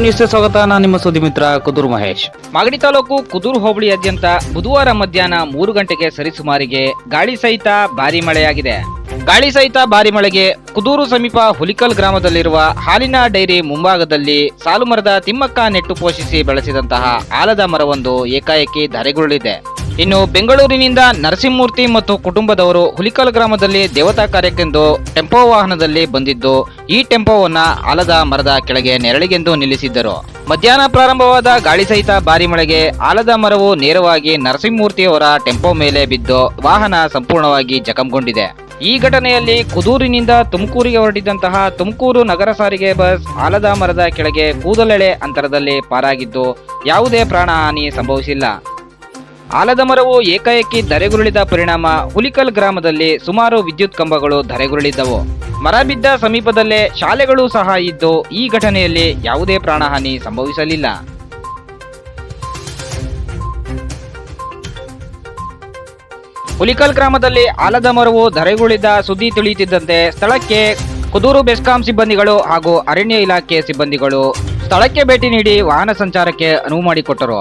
ನ್ಯೂಸ್ಗೆ ಸ್ವಾಗತ. ನಾನು ನಿಮ್ಮ ಸುದ್ದಿ ಮಿತ್ರ ಕುದೂರು ಮಹೇಶ್. ಮಾಗಡಿ ತಾಲೂಕು ಕುದೂರು ಹೋಬಳಿಯಾದ್ಯಂತ ಬುಧವಾರ ಮಧ್ಯಾಹ್ನ ಮೂರು ಗಂಟೆಗೆ ಸರಿಸುಮಾರಿಗೆ ಗಾಳಿ ಸಹಿತ ಭಾರಿ ಮಳೆಯಾಗಿದೆ. ಗಾಳಿ ಸಹಿತ ಭಾರಿ ಮಳೆಗೆ ಕುದೂರು ಸಮೀಪ ಹುಲಿಕಲ್ ಗ್ರಾಮದಲ್ಲಿರುವ ಹಾಲಿನ ಡೈರಿ ಮುಂಭಾಗದಲ್ಲಿ ಸಾಲು ಮರದ ತಿಮ್ಮಕ್ಕ ನೆಟ್ಟು ಪೋಷಿಸಿ ಬೆಳೆಸಿದಂತಹ ಆಲದ ಮರವೊಂದು ಏಕಾಏಕಿ ಧರೆಗುರುಳಿದೆ. ಇನ್ನು ಬೆಂಗಳೂರಿನಿಂದ ನರಸಿಂಹಮೂರ್ತಿ ಮತ್ತು ಕುಟುಂಬದವರು ಹುಲಿಕಲ್ ಗ್ರಾಮದಲ್ಲಿ ದೇವತಾ ಕಾರ್ಯಕ್ಕೆಂದು ಟೆಂಪೋ ವಾಹನದಲ್ಲಿ ಬಂದಿದ್ದು, ಈ ಟೆಂಪೋವನ್ನ ಆಲದ ಮರದ ಕೆಳಗೆ ನೆರಳಿಗೆಂದು ನಿಲ್ಲಿಸಿದ್ದರು. ಮಧ್ಯಾಹ್ನ ಪ್ರಾರಂಭವಾದ ಗಾಳಿ ಸಹಿತ ಭಾರಿ ಮಳೆಗೆ ಆಲದ ಮರವು ನೇರವಾಗಿ ನರಸಿಂಹಮೂರ್ತಿಯವರ ಟೆಂಪೋ ಮೇಲೆ ಬಿದ್ದು ವಾಹನ ಸಂಪೂರ್ಣವಾಗಿ ಜಖಂಗೊಂಡಿದೆ. ಈ ಘಟನೆಯಲ್ಲಿ ಕುದೂರಿನಿಂದ ತುಮಕೂರಿಗೆ ಹೊರಟಿದ್ದಂತಹ ತುಮಕೂರು ನಗರ ಸಾರಿಗೆ ಬಸ್ ಆಲದ ಮರದ ಕೆಳಗೆ ಕೂದಲೆಳೆ ಅಂತರದಲ್ಲಿ ಪಾರಾಗಿದ್ದು, ಯಾವುದೇ ಪ್ರಾಣಹಾನಿ ಸಂಭವಿಸಿಲ್ಲ. ಆಲದ ಮರವು ಏಕಾಏಕಿ ಧರೆಗುರುಳಿದ ಪರಿಣಾಮ ಹುಲಿಕಲ್ ಗ್ರಾಮದಲ್ಲಿ ಸುಮಾರು ವಿದ್ಯುತ್ ಕಂಬಗಳು ಧರೆಗುರುಳಿದ್ದವು. ಮರ ಬಿದ್ದ ಸಮೀಪದಲ್ಲೇ ಶಾಲೆಗಳು ಸಹ ಇದ್ದು ಈ ಘಟನೆಯಲ್ಲಿ ಯಾವುದೇ ಪ್ರಾಣಹಾನಿ ಸಂಭವಿಸಲಿಲ್ಲ. ಹುಲಿಕಲ್ ಗ್ರಾಮದಲ್ಲಿ ಆಲದ ಮರವು ಧರೆಗುಳಿದ ಸುದ್ದಿ ತಿಳಿಯುತ್ತಿದ್ದಂತೆ ಸ್ಥಳಕ್ಕೆ ಕುದೂರು ಬೆಸ್ಕಾಂ ಸಿಬ್ಬಂದಿಗಳು ಹಾಗೂ ಅರಣ್ಯ ಇಲಾಖೆ ಸಿಬ್ಬಂದಿಗಳು ಸ್ಥಳಕ್ಕೆ ಭೇಟಿ ನೀಡಿ ವಾಹನ ಸಂಚಾರಕ್ಕೆ ಅನುವು ಮಾಡಿಕೊಟ್ಟರು.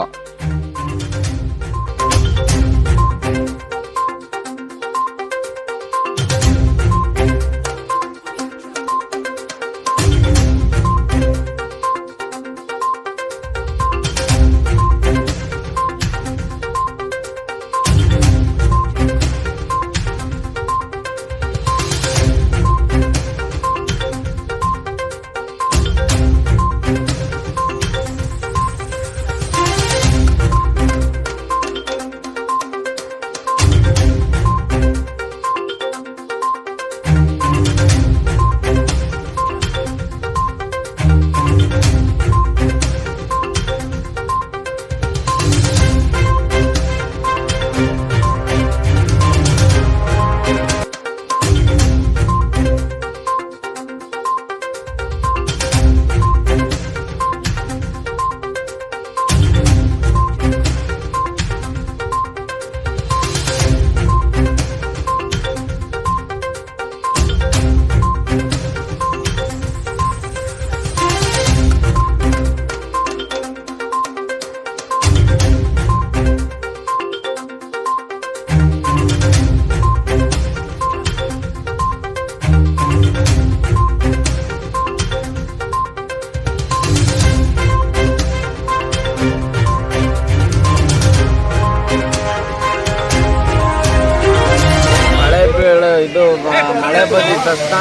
ಮಳೆ ಬಂದಿದ ತಕ್ಷಣ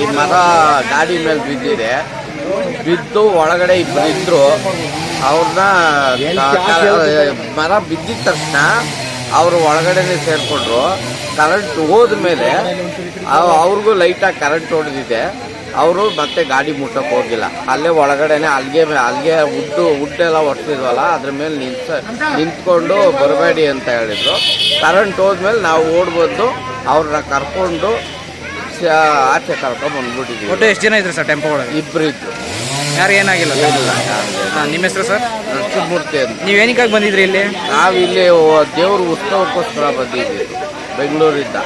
ಈ ಮರ ಗಾಡಿ ಮೇಲೆ ಬಿದ್ದಿದೆ. ಬಿದ್ದು ಒಳಗಡೆ ಇಬ್ಬರು ಇದ್ರು. ಅವ್ರನ್ನ ಮರ ಬಿದ್ದಿದ ತಕ್ಷಣ ಅವರು ಒಳಗಡೆನೆ ಸೇರಿಕೊಂಡ್ರು. ಕರೆಂಟ್ ಹೋದ ಮೇಲೆ ಅವ್ರಿಗೂ ಲೈಟಾಗಿ ಕರೆಂಟ್ ಹೊಡೆದಿದೆ. ಅವರು ಮತ್ತೆ ಗಾಡಿ ಮುಟ್ಟಕ್ಕೆ ಹೋಗಿಲ್ಲ. ಅಲ್ಲೇ ಒಳಗಡೆನೆ ಅಲ್ಲಿಗೆ ಅಲ್ಲಿಗೆ ಉಡ್ಡು ಉಡ್ಡೆಲ್ಲ ಹೊಡ್ತಿದ್ವಲ್ಲ ಅದ್ರ ಮೇಲೆ ನಿಂತ ನಿಂತ್ಕೊಂಡು ಬರಬೇಡಿ ಅಂತ ಹೇಳಿದ್ರು. ಕರೆಂಟ್ ಹೋದ್ಮೇಲೆ ನಾವು ಓಡ್ಬಂದು ಅವ್ರನ್ನ ಕರ್ಕೊಂಡು ಆಚೆ ಕರ್ಕೊಂಡು ಬಂದ್ಬಿಟ್ಟಿದ್ವಿ. ಒಟ್ಟು ಎಷ್ಟು ಜನ ಇದ್ರು ಸರ್ ಟೆಂಪೋ ಒಳಗೆ? ಇಬ್ಬರು ಇದ್ರು ಯಾರು ಏನಾಗಿಲ್ಲ ಹಾಂ ನಿಮ್ಮ ಹೆಸರು ಸರ್? ನರಸಿಂಹಮೂರ್ತಿ ಅಂತ. ನೀವು ಏನಕ್ಕಾಗಿ ಬಂದಿದ್ರಿ ಇಲ್ಲಿ? ನಾವು ಇಲ್ಲಿ ದೇವ್ರ ಉತ್ಸವಕ್ಕೋಸ್ಕರ ಬಂದಿದ್ದೀವಿ. ಬೆಂಗಳೂರಿಂದ.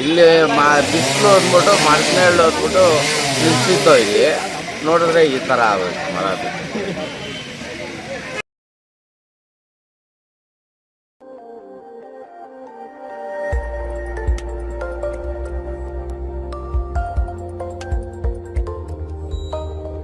ಇಲ್ಲಿ ಮಾ ಬಿಸಿಲು ಅಂದ್ಬಿಟ್ಟು ಮರನೇಳು ಅಂದ್ಬಿಟ್ಟು ನಿಲ್ಸಿತ್ತು ಇಲ್ಲಿ. ನೋಡಿದ್ರೆ ಈ ಥರ ಆಗುತ್ತೆ ಮರ ಬಿದ್ದು